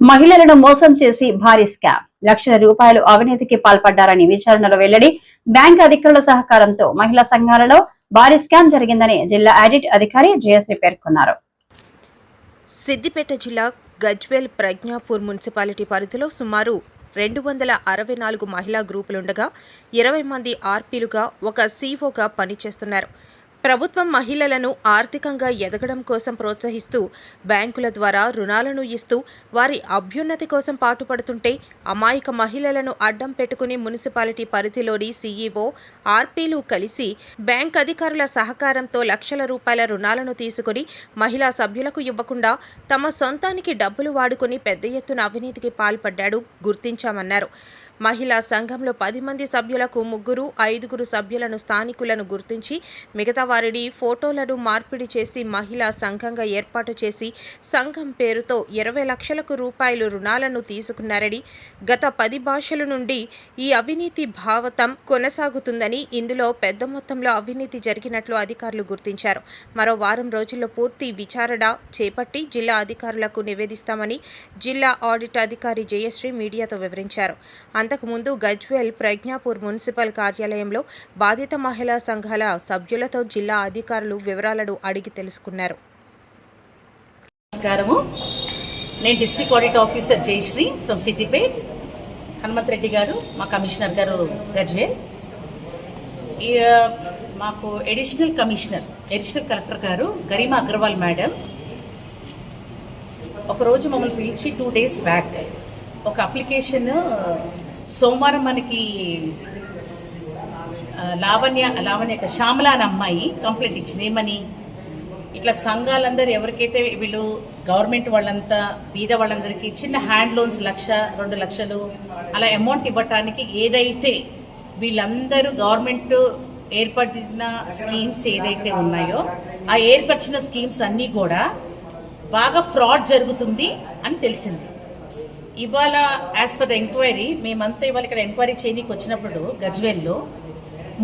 మహిళలను మోసం చేసి భారీ స్కామ్. లక్షల రూపాయలు అవినీతికి పాల్పడ్డారని విచారణలో వెల్లడి బ్యాంక్ అధికారుల సహకారంతో మహిళా సంఘాలలో భారీ స్కామ్ జరిగిందని జిల్లా ఆడిట్ అధికారి జయశ్రీ పేర్కొన్నారు. సిద్దిపేట జిల్లా గజ్వేల్ ప్రజ్ఞాపూర్ మున్సిపాలిటీ పరిధిలో సుమారు రెండు వందల అరవై నాలుగు మహిళా గ్రూపులుండగా ఇరవై మంది ఆర్పీలుగా ఒక సీఓగా పనిచేస్తున్నారు. ప్రభుత్వం మహిళలను ఆర్థికంగా ఎదగడం కోసం ప్రోత్సహిస్తూ బ్యాంకుల ద్వారా రుణాలను ఇస్తూ వారి అభ్యున్నతి కోసం పాటుపడుతుంటే అమాయక మహిళలను అడ్డం పెట్టుకుని మున్సిపాలిటీ పరిధిలోని సీఈఓ ఆర్పీలు కలిసి బ్యాంక్ అధికారుల సహకారంతో లక్షల రూపాయల రుణాలను తీసుకుని మహిళా సభ్యులకు ఇవ్వకుండా తమ సొంతానికి డబ్బులు వాడుకుని పెద్ద ఎత్తున అవినీతికి పాల్పడ్డాడు గుర్తించామన్నారు. మహిళా సంఘంలో పది మంది సభ్యులకు ముగ్గురు ఐదుగురు సభ్యులను స్థానికులను గుర్తించి మిగతా వారిని ఫోటోలను మార్పిడి చేసి మహిళా సంఘంగా ఏర్పాటు చేసి సంఘం పేరుతో ఇరవై లక్షలకు రూపాయలు రుణాలను తీసుకున్నారని గత పది భాషల నుండి ఈ అవినీతి భావతం కొనసాగుతుందని ఇందులో పెద్ద మొత్తంలో అవినీతి జరిగినట్లు అధికారులు గుర్తించారు. మరో వారం రోజుల్లో పూర్తి విచారణ చేపట్టి జిల్లా అధికారులకు నివేదిస్తామని జిల్లా ఆడిట్ అధికారి జయశ్రీ మీడియాతో వివరించారు. అంతకుముందు గజ్వేల్ ప్రజ్ఞాపూర్ మున్సిపల్ కార్యాలయంలో బాధిత మహిళా సంఘాల సభ్యులతో జిల్లా అధికారులు వివరాలను అడిగి తెలుసుకున్నారు. నమస్కారము. నేను district audit officer Jayasri from Siddipet. Hanumanth Reddy గారు మా కమిషనర్ గారు గజ్వేల్. మాకు ఎడిషనల్ కమిషనర్ ఎడిషనల్ కలెక్టర్ గారు గరిమా అగర్వాల్ మేడం. ఒకరోజు మమ్మల్ని పిలిచి టూ డేస్ బ్యాక్ ఒక అప్లికేషన్ సోమవారం మనకి లావణ్య లావణ్య కాదు, శ్యామల అమ్మాయి కంప్లైంట్ ఇచ్చింది ఏమని ఇట్లా సంఘాలందరూ ఎవరికైతే వీళ్ళు గవర్నమెంట్ వాళ్ళంతా బీద వాళ్ళందరికీ చిన్న హ్యాండ్ లోన్స్ లక్ష రెండు లక్షలు అలా అమౌంట్ ఇవ్వటానికి ఏదైతే వీళ్ళందరూ గవర్నమెంట్ ఏర్పడిన స్కీమ్స్ ఏదైతే ఉన్నాయో ఆ ఏర్పరిచిన స్కీమ్స్ అన్నీ కూడా బాగా ఫ్రాడ్ జరుగుతుంది అని తెలిసింది. ఇవాళ యాజ్ పర్ ద ఎంక్వైరీ మేమంతా ఇవాళ ఇక్కడ ఎంక్వైరీ చేయడానికి వచ్చినప్పుడు గజ్వేల్లో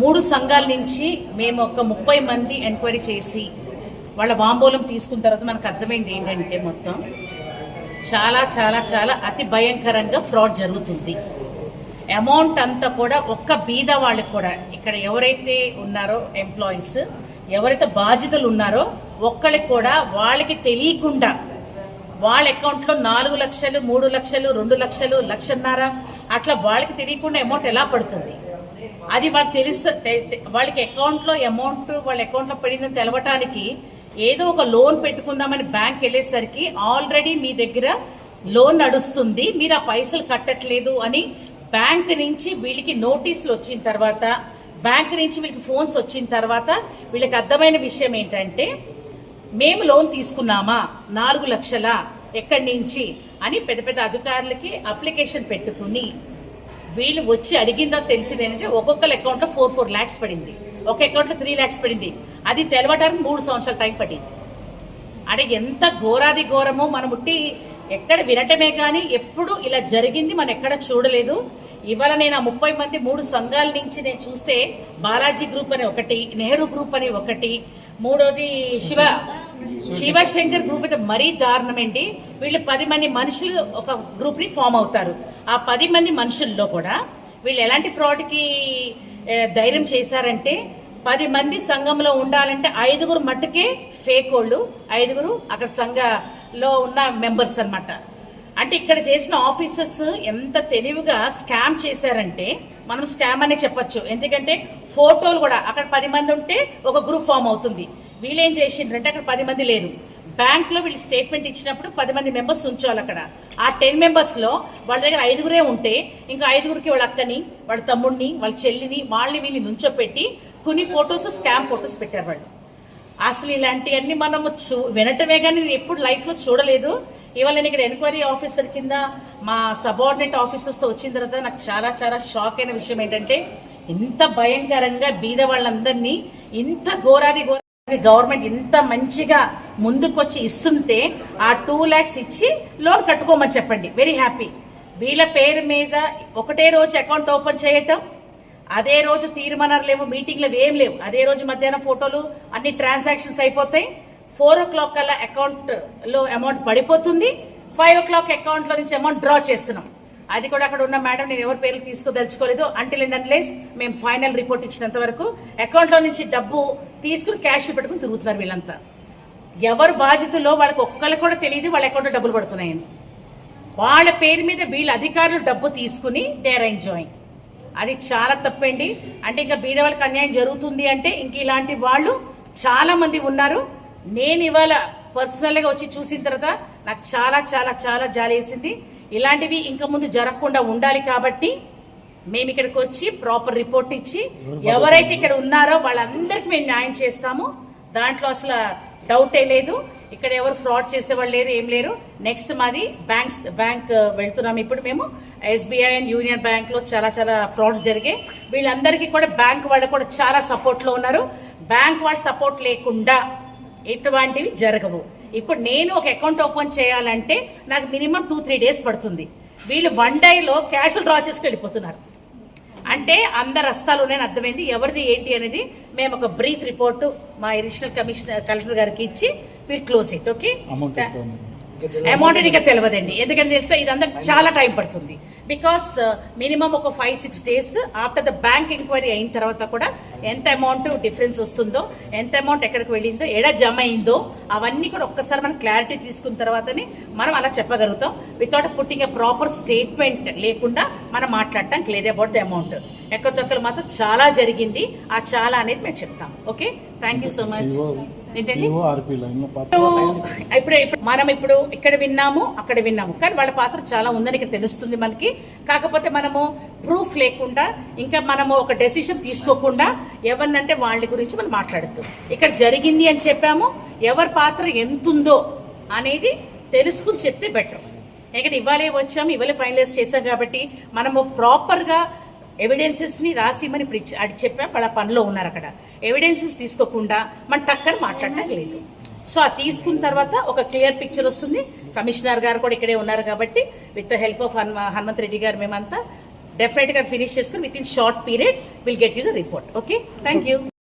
మూడు సంఘాల నుంచి మేము ఒక ముప్పై మంది ఎంక్వైరీ చేసి వాళ్ళ వాంబోలం తీసుకున్న తర్వాత మనకు అర్థమైంది ఏంటంటే మొత్తం చాలా చాలా చాలా అతి భయంకరంగా ఫ్రాడ్ జరుగుతుంది. అమౌంట్ అంతా కూడా ఒక్క బీద వాళ్ళకి కూడా ఇక్కడ ఎవరైతే ఉన్నారో ఎంప్లాయీస్ ఎవరైతే బాధ్యతలు ఉన్నారో ఒక్కళ్ళకి కూడా వాళ్ళకి తెలియకుండా వాళ్ళ అకౌంట్లో నాలుగు లక్షలు మూడు లక్షలు రెండు లక్షలు లక్షన్నర అట్లా వాళ్ళకి తెలియకుండా అమౌంట్ ఎలా పడుతుంది? అది వాళ్ళు తెలుసు తె- వాళ్ళకి అకౌంట్లో అమౌంట్ వాళ్ళ అకౌంట్లో పడిందని తెలవటానికి ఏదో ఒక లోన్ పెట్టుకుందామని బ్యాంక్ వెళ్ళేసరికి ఆల్రెడీ మీ దగ్గర లోన్ నడుస్తుంది మీరు ఆ పైసలు కట్టట్లేదు అని బ్యాంక్ నుంచి వీళ్ళకి నోటీసులు వచ్చిన తర్వాత బ్యాంక్ నుంచి వీళ్ళకి ఫోన్స్ వచ్చిన తర్వాత వీళ్ళకి అర్థమైన విషయం ఏంటంటే మేము లోన్ తీసుకున్నామా? నాలుగు లక్షల? ఎక్కడి నుంచి? అని పెద్ద పెద్ద అధికారులకి అప్లికేషన్ పెట్టుకుని వీళ్ళు వచ్చి అడిగిందో తెలిసింది ఏంటంటే ఒక్కొక్కరి అకౌంట్లో ఫోర్ ఫోర్ ల్యాక్స్ పడింది. ఒక అకౌంట్లో త్రీ ల్యాక్స్ పడింది. అది తెలవడానికి మూడు సంవత్సరాల టైం పడింది అంటే ఎంత ఘోరాది ఘోరమో మనం ఉట్టి ఎక్కడ వినటమే కానీ ఎప్పుడు ఇలా జరిగింది మనం ఎక్కడ చూడలేదు. ఇవాళ నేను ఆ ముప్పై మంది మూడు సంఘాల నుంచి నేను చూస్తే బాలాజీ గ్రూప్ అని ఒకటి నెహ్రూ గ్రూప్ అని ఒకటి మూడోది శివ శివశంకర్ గ్రూప్ అయితే మరీ దారుణమండి వీళ్ళు పది మంది మనుషులు ఒక గ్రూప్ని ఫామ్ అవుతారు. ఆ పది మంది మనుషుల్లో కూడా వీళ్ళు ఎలాంటి ఫ్రాడ్కి ధైర్యం చేశారంటే పది మంది సంఘంలో ఉండాలంటే ఐదుగురు మట్టుకే ఫేక్ వాళ్ళు ఐదుగురు అక్కడ సంఘలో ఉన్న మెంబర్స్ అన్నమాట. అంటే ఇక్కడ చేసిన ఆఫీసర్స్ ఎంత తెలివిగా స్కామ్ చేశారంటే మనం స్కామ్ అనే చెప్పొచ్చు. ఎందుకంటే ఫోటోలు కూడా అక్కడ పది మంది ఉంటే ఒక గ్రూప్ ఫామ్ అవుతుంది. వీళ్ళేం చేసిండ్రంటే అక్కడ పది మంది లేరు. బ్యాంక్లో వీళ్ళు స్టేట్మెంట్ ఇచ్చినప్పుడు పది మంది మెంబర్స్ ఉంచాలి అక్కడ. ఆ టెన్ మెంబర్స్లో వాళ్ళ దగ్గర ఐదుగురే ఉంటే ఇంకా ఐదుగురికి వాళ్ళ అక్కని వాళ్ళ తమ్ముడిని వాళ్ళ చెల్లిని వాళ్ళని వీళ్ళని నుంచోపెట్టి కొన్ని ఫొటోస్ స్కామ్ ఫొటోస్ పెట్టారు వాళ్ళు. అసలు ఇలాంటివన్నీ మనము చూ వినటమే కానీ నేను ఎప్పుడు లైఫ్లో చూడలేదు. ఇవాళ నేను ఇక్కడ ఎంక్వైరీ ఆఫీసర్ కింద మా సబార్డినేట్ ఆఫీసర్స్తో వచ్చిన తర్వాత నాకు చాలా చాలా షాక్ అయిన విషయం ఏంటంటే ఇంత భయంకరంగా బీద వాళ్ళందరినీ ఇంత ఘోరాది ఘోర గవర్నమెంట్ ఇంత మంచిగా ముందుకొచ్చి ఇస్తుంటే ఆ టూ ల్యాక్స్ ఇచ్చి లోన్ కట్టుకోమని చెప్పండి. వెరీ హ్యాపీ వీళ్ళ పేరు మీద ఒకటే రోజు అకౌంట్ ఓపెన్ చేయటం అదే రోజు తీర్మానాలు లేవు మీటింగ్లు ఏం లేవు. అదే రోజు మధ్యాహ్నం ఫోటోలు అన్ని ట్రాన్సాక్షన్స్ అయిపోతాయి. ఫోర్ ఓ క్లాక్ కల్లా అకౌంట్లో అమౌంట్ పడిపోతుంది. ఫైవ్ ఓ క్లాక్ అకౌంట్లో నుంచి అమౌంట్ డ్రా చేస్తున్నాం. అది కూడా అక్కడ ఉన్న మేడం నేను ఎవరి పేర్లు తీసుకోదలుచుకోలేదు. అంటిల్ అండ్ అన్లెస్ మేము ఫైనల్ రిపోర్ట్ ఇచ్చినంత వరకు అకౌంట్లో నుంచి డబ్బు తీసుకుని క్యాష్ పెట్టుకుని తిరుగుతున్నారు వీళ్ళంతా. ఎవరు బాధితులో వాళ్ళకి ఒక్కరికి కూడా తెలియదు వాళ్ళ అకౌంట్లో డబ్బులు పడుతున్నాయని. వాళ్ళ పేరు మీద వీళ్ళ అధికారులు డబ్బు తీసుకుని దేర్ ఎంజాయింగ్ అది చాలా తప్పండి. అంటే ఇంకా బీద వాళ్ళకి అన్యాయం జరుగుతుంది అంటే ఇంక ఇలాంటి వాళ్ళు చాలా మంది ఉన్నారు. నేను ఇవాళ పర్సనల్గా వచ్చి చూసిన తర్వాత నాకు చాలా చాలా చాలా జాలి వేసింది. ఇలాంటివి ఇంకా ముందు జరగకుండా ఉండాలి కాబట్టి మేము ఇక్కడికి వచ్చి ప్రాపర్ రిపోర్ట్ ఇచ్చి ఎవరైతే ఇక్కడ ఉన్నారో వాళ్ళందరికీ మేము న్యాయం చేస్తాము. దాంట్లో అసలు డౌటే లేదు. ఇక్కడ ఎవరు ఫ్రాడ్ చేసేవాళ్ళు లేరు ఏం లేరు. నెక్స్ట్ మాది బ్యాంక్స్ బ్యాంక్ వెళ్తున్నాం ఇప్పుడు మేము. ఎస్బీఐ అండ్ యూనియన్ బ్యాంక్లో చాలా చాలా ఫ్రాడ్స్ జరిగాయి. వీళ్ళందరికీ కూడా బ్యాంక్ వాళ్ళు కూడా చాలా సపోర్ట్లో ఉన్నారు. బ్యాంక్ వాళ్ళ సపోర్ట్ లేకుండా ఇటువంటివి జరగవు. ఇప్పుడు నేను ఒక అకౌంట్ ఓపెన్ చేయాలంటే నాకు మినిమం టూ త్రీ డేస్ పడుతుంది. వీళ్ళు వన్ డేలో క్యాష్ డ్రా చేసుకు వెళ్ళిపోతున్నారు. అంటే అందరు రస్తాలు ఉన్నాయని అర్థమైంది. ఎవరిది ఏంటి అనేది మేము ఒక బ్రీఫ్ రిపోర్ట్ మా అడిషనల్ కమిషనర్ కలెక్టర్ గారికి ఇచ్చి will close it okay amount ఎంత ఉంది? అమౌంట్ ఇంకా తెలియదండి ఎందుకంటే తెలుసా ఇదంతా చాలా టైం పడుతుంది. బికాస్ మినిమం ఒక five six days after the bank enquiry అయిన తర్వాత కూడా ఎంత అమౌంట్ డిఫరెన్స్ వస్తుందో ఎంత అమౌంట్ ఎక్కడికి వెళ్ళిందో ఎడ జమ అయిందో అవన్నీ కూడా ఒక్కసారి మనం క్లారిటీ తీసుకున్న తర్వాతనే మనం అలా చెప్పగలుగుతాం. Without putting a proper statement లేకుండా మనం మాట్లాడటం లేదు అబౌట్ ద అమౌంట్ ఎక్క తొక్కలు మాత్రం చాలా జరిగింది. ఆ చాలా అనేది మేము చెప్తాం. Okay thank you so much ఇప్పుడు ఇప్పుడు మనం ఇప్పుడు ఇక్కడ విన్నాము అక్కడ విన్నాము. కానీ వాళ్ళ పాత్ర చాలా ఉందని ఇక్కడ తెలుస్తుంది మనకి. కాకపోతే మనము ప్రూఫ్ లేకుండా ఇంకా మనము ఒక డెసిషన్ తీసుకోకుండా ఎవరినంటే వాళ్ళ గురించి మనం మాట్లాడుతాం. ఇక్కడ జరిగింది అని చెప్పాము ఎవరి పాత్ర ఎంతుందో అనేది తెలుసుకుని చెప్తే బెటర్ ఎందుకంటే ఇవాళే వచ్చాము ఇవాళే ఫైనలైజ్ చేశాం కాబట్టి మనము ప్రాపర్గా ఎవిడెన్సెస్ని రాసి మనం ఇప్పుడు అది చెప్పాం వాళ్ళ పనిలో ఉన్నారు అక్కడ. ఎవిడెన్సెస్ తీసుకోకుండా మన టక్కర్ మాట్లాడటం లేదు. సో అది తీసుకున్న తర్వాత ఒక క్లియర్ పిక్చర్ వస్తుంది. కమిషనర్ గారు కూడా ఇక్కడే ఉన్నారు కాబట్టి with the help of Hanumanth Reddy గారు మేమంతా డెఫినెట్గా ఫినిష్ చేసుకుని with in short period will get you the report okay thank you